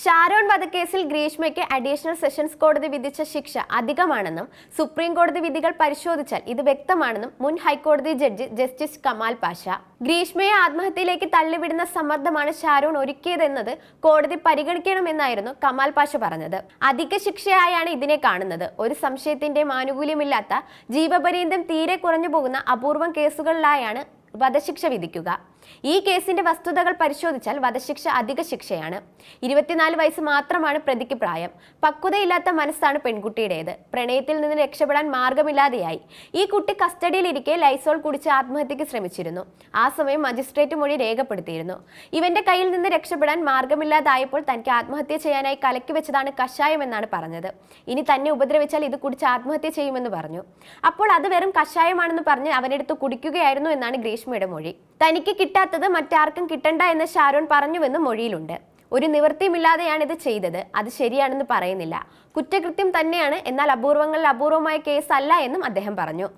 ഷാരോൺ വധക്കേസിൽ ഗ്രീഷ്മയ്ക്ക് additional sessions കോടതി വിധിച്ച ശിക്ഷ അധികമാണെന്നും സുപ്രീം കോടതി വിധികൾ പരിശോധിച്ചാൽ ഇത് വ്യക്തമാണെന്നും മുൻ ഹൈക്കോടതി ജഡ്ജി ജസ്റ്റിസ് കമാൽ പാഷ. ഗ്രീഷ്മയെ ആത്മഹത്യയിലേക്ക് തള്ളിവിടുന്ന സമ്മർദ്ദമാണ് ഷാരോൺ ഒരുക്കിയതെന്നത് കോടതി പരിഗണിക്കണമെന്നായിരുന്നു കമാൽ പാഷ പറഞ്ഞത്. അധിക ശിക്ഷയായാണ് ഇതിനെ കാണുന്നത്. ഒരു സംശയത്തിന്റെ ആനുകൂല്യമില്ലാത്ത ജീവപര്യന്തം തീരെ കുറഞ്ഞു പോകുന്ന അപൂർവം കേസുകളിലായാണ് വധശിക്ഷ വിധിക്കുക. ഈ കേസിന്റെ വസ്തുതകൾ പരിശോധിച്ചാൽ വധശിക്ഷ അധിക ശിക്ഷയാണ്. ഇരുപത്തിനാല് വയസ്സ് മാത്രമാണ് പ്രതിക്ക് പ്രായം. പക്വതയില്ലാത്ത മനസ്സാണ് പെൺകുട്ടിയുടേത്. പ്രണയത്തിൽ നിന്ന് രക്ഷപ്പെടാൻ മാർഗമില്ലാതെയായി. ഈ കുട്ടി കസ്റ്റഡിയിലിരിക്കെ ലൈസോൾ കുടിച്ച് ആത്മഹത്യക്ക് ശ്രമിച്ചിരുന്നു. ആ സമയം മജിസ്ട്രേറ്റ് മൊഴി രേഖപ്പെടുത്തിയിരുന്നു. ഇവന്റെ കയ്യിൽ നിന്ന് രക്ഷപ്പെടാൻ മാർഗമില്ലാതായപ്പോൾ തനിക്ക് ആത്മഹത്യ ചെയ്യാനായി കലക്കി വെച്ചതാണ് കഷായമെന്നാണ് പറഞ്ഞത്. ഇനി തന്നെ ഉപദ്രവിച്ചാൽ ഇത് കുടിച്ച് ആത്മഹത്യ ചെയ്യുമെന്ന് പറഞ്ഞു. അപ്പോൾ അത് വെറും കഷായമാണെന്ന് പറഞ്ഞ് അവനെടുത്ത് കുടിക്കുകയായിരുന്നു എന്നാണ് ഗ്രീഷ്മയുടെ മൊഴി. തനിക്ക് കിട്ടാത്തത് മറ്റാർക്കും കിട്ടണ്ട എന്ന് ഷാരോൺ പറഞ്ഞുവെന്ന് മൊഴിയിലുണ്ട്. ഒരു നിവൃത്തിയുമില്ലാതെയാണ് ഇത് ചെയ്തത്. അത് ശരിയാണെന്ന് പറയുന്നില്ല. കുറ്റകൃത്യം തന്നെയാണ്. എന്നാൽ അപൂർവങ്ങളിൽ അപൂർവമായ കേസല്ല എന്നും അദ്ദേഹം പറഞ്ഞു.